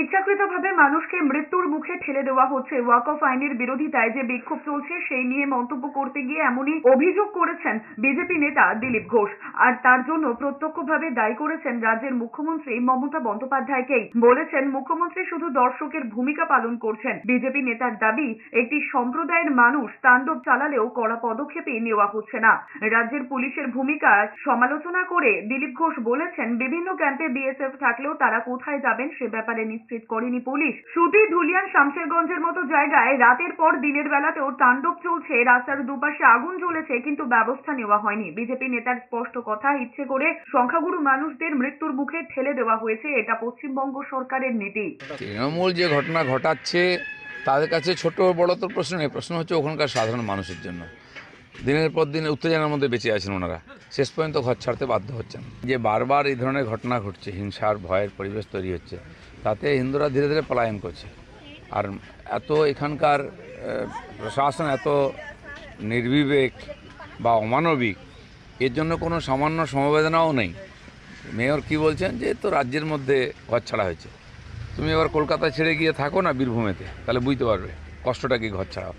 ইচ্ছাকৃতভাবে মানুষকে মৃত্যুর মুখে ঠেলে দেওয়া হচ্ছে। ওয়াকফ আইনের বিরোধিতায় যে বিক্ষোভ চলছে, সেই নিয়ে মন্তব্য করতে গিয়ে এমনই অভিযোগ করেছেন বিজেপি নেতা দিলীপ ঘোষ। আর তার জন্য প্রত্যক্ষভাবে দায়ী করেছেন রাজ্যের মুখ্যমন্ত্রী মমতা বন্দ্যোপাধ্যায়কেই। বলেছেন, মুখ্যমন্ত্রী শুধু দর্শকের ভূমিকা পালন করছেন। বিজেপি নেতার দাবি, একটি সম্প্রদায়ের মানুষ তাণ্ডব চালালেও কড়া পদক্ষেপই নেওয়া হচ্ছে না। রাজ্যের পুলিশের ভূমিকা সমালোচনা করে দিলীপ ঘোষ বলেছেন, বিভিন্ন ক্যাম্পে বিএসএফ থাকলেও তারা কোথায় যাবেন সে ব্যাপারে নিশ্চিত করেনি পুলিশ। সুতি ধুলিয়ান শামশেরগঞ্জের মতো জায়গায় রাতের পর দিনের বেলাতেও তাণ্ডব চলছে। রাস্তার দুপাশে আগুন জ্বলেছে, কিন্তু ব্যবস্থা নেওয়া হয়নি। বিজেপি নেতার স্পষ্ট কথা, ইচ্ছে করে সংখ্যাগুরু মানুষদের মৃত্যুর মুখে ঠেলে দেওয়া হয়েছে। এটা পশ্চিমবঙ্গ সরকারের নীতি। তৃণমূল যে ঘটনা ঘটাচ্ছে, তাদের কাছে ছোট বড় তো প্রশ্ন নেই। প্রশ্ন হচ্ছে ওখানকার সাধারণ মানুষের জন্য। দিনের পর দিন উত্তেজনার মধ্যে বেঁচে আছেন ওনারা। শেষ পর্যন্ত ঘর ছাড়তে বাধ্য হচ্ছেন। যে বারবার এই ধরনের ঘটনা ঘটছে, হিংসার, ভয়ের পরিবেশ তৈরি হচ্ছে, তাতে হিন্দুরা ধীরে ধীরে পলায়ন করছে। আর এত এখানকার প্রশাসন এত নির্বিবেক বা অমানবিক, এর জন্য কোনো সামান্য সমবেদনাও নেই। মেয়র কি বলছেন? যে তো রাজ্যের মধ্যে ঘর ছাড়া হয়েছে। তুমি এবার কলকাতা ছেড়ে গিয়ে থাকো না বীরভূমেতে, তাহলে বুঝতে পারবে কষ্টটা কি ঘর ছাড়া।